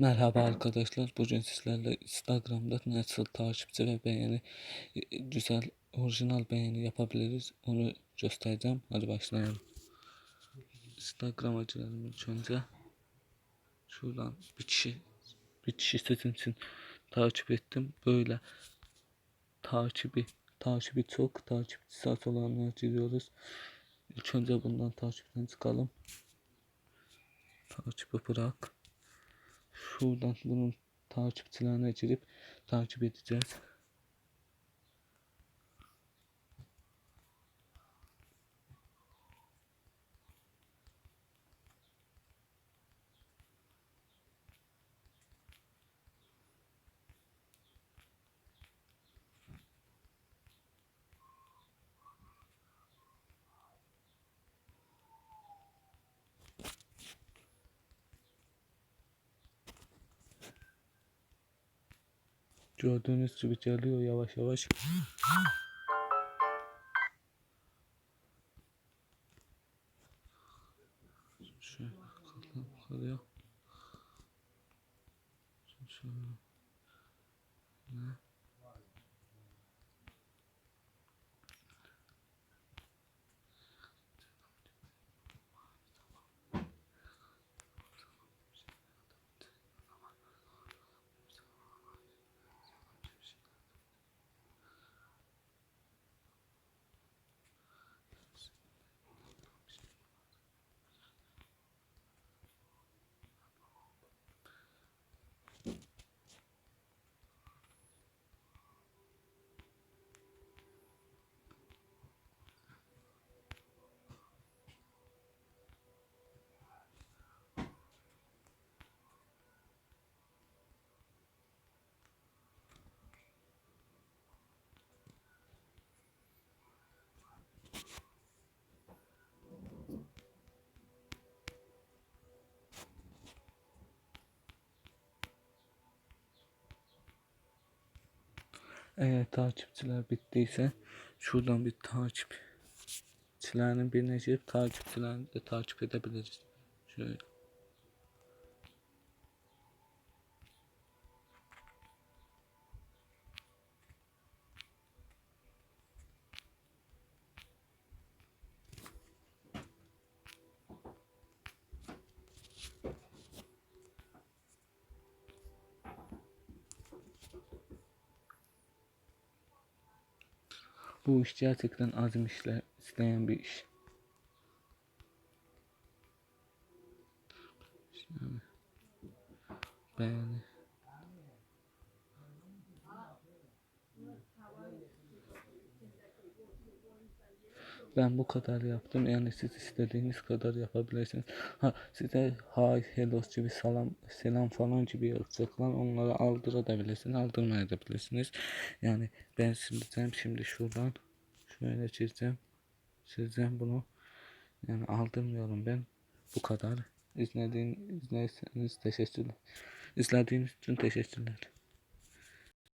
Merhaba arkadaşlar. Bugün sizlerle Instagram'da nasıl takipçi ve beğeni e, güzel orijinal beğeni yapabiliriz onu göstereceğim. Hadi başlayalım. Instagram'a girelim ilk önce. Şuradan bir kişi bir kişi sizin için takip ettim. Böyle takibi takibi çok takipçisi az olanlar giriyoruz. İlk önce bundan takipten çıkalım. Takibi bırak. Şuradan bunun takipçilerine girip takip edeceğiz. Gördüğünüz gibi geliyor yavaş yavaş. Şöyle kalıyor. Şöyle. Eğer takipçiler bittiyse şuradan bir takipçilerin birine girip takipçilerini de takip edebiliriz. Şöyle. Bu iş gerçekten azim işle isteyen bir iş. Yani beğeni. Ben bu kadar yaptım. Yani siz istediğiniz kadar yapabilirsiniz. Ha size hi, hello gibi salam, selam falan gibi yazacaklar. Onları aldırabilirsiniz, aldırmayabilirsiniz. Yani ben sileceğim şimdi şuradan. Şöyle çizeceğim. Çizeceğim bunu. Yani aldırmıyorum ben. Bu kadar. İzlediğiniz, izlediğiniz teşekkürler. İzlediğiniz için teşekkürler.